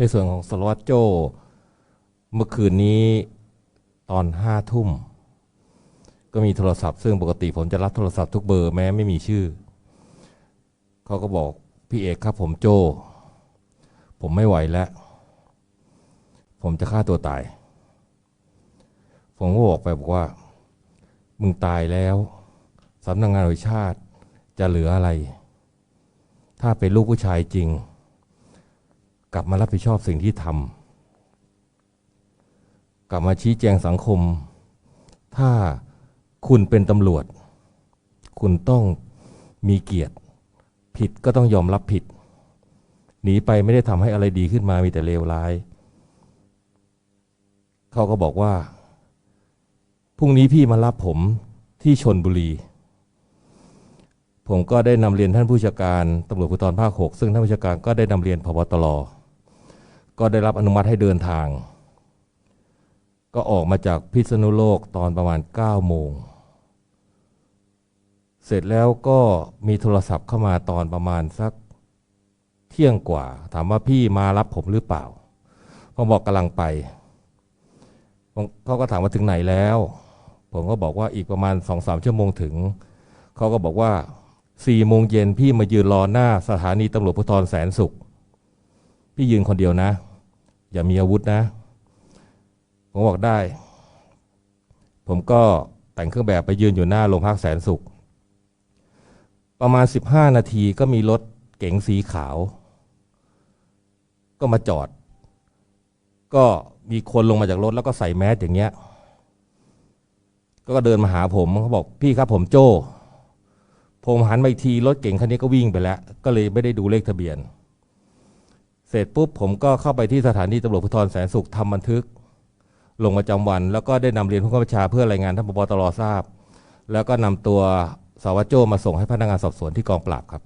ในส่วนของสารวัตรโจ เมื่อคืนนี้ตอนห้าทุ่ม ก็มีโทรศัพท์ ซึ่งปกติผมจะรับโทรศัพท์ทุกเบอร์แม้ไม่มีชื่อ เขาก็บอกพี่เอกครับผมโจ ผมไม่ไหวแล้ว ผมจะฆ่าตัวตาย ผมก็บอกไปบอกว่า มึงตายแล้วสำนักงานตำรวจแห่งชาติจะเหลืออะไร ถ้าเป็นลูกผู้ชายจริง กลับมารับผิดชอบสิ่งที่ทำกลับมาชี้แจงสังคม ถ้าคุณเป็นตำรวจ คุณต้องมีเกียรติ ผิดก็ต้องยอมรับผิด หนีไปไม่ได้ทำให้อะไรดีขึ้นมามีแต่เลวร้าย เขาก็บอกว่าพรุ่งนี้พี่มารับผมที่ชนบุรี ผมก็ได้นำเรียนท่านผู้จัดการตำรวจภูธรภาค 6 ซึ่งท่านผู้จัดการก็ได้นำเรียนพบตร ก็ได้รับอนุมัติให้เดินทาง ก็ออกมาจากพิษณุโลกตอนประมาณ 9 โมง เสร็จแล้วก็มีโทรศัพท์เข้ามาตอนประมาณสักเที่ยงกว่า ถามว่าพี่มารับผมหรือเปล่าผมบอกกำลังไปเขาก็ถามว่าถึงไหนแล้ว ผมก็บอกว่าอีกประมาณสองสามชั่วโมงถึง เขาก็บอกว่าสี่โมงเย็นพี่มายืนรอหน้าสถานีตำรวจภูธรแสนสุข พี่ยืนคนเดียวนะ อย่ามีอาวุธนะ ผมบอกได้ ผมก็แต่งเครื่องแบบไปยืนอยู่หน้าโรงพักแสนสุข ประมาณสิบห้านาทีก็มีรถเก๋งสีขาว ก็มาจอด ก็มีคนลงมาจากรถแล้วก็ใส่แมสอย่างเงี้ย ก็เดินมาหาผมเขาบอกพี่ครับผมโจ้ผมหันมาอีกทีรถเก่งคันนี้ก็วิ่งไปแล้ว ก็เลยไม่ได้ดูเลขทะเบียน เสร็จปุ๊บผมก็เข้าไปที่สถานีตำรวจภูธรแสนสุขทำบันทึก ลงประจำวัน แล้วก็ได้นำเรียนผู้กำกับชาเพื่อรายงานท่านปปตรทราบ แล้วก็นำตัวสาวัตรโจมาส่งให้พนักงานสอบสวนที่กองปราบครับ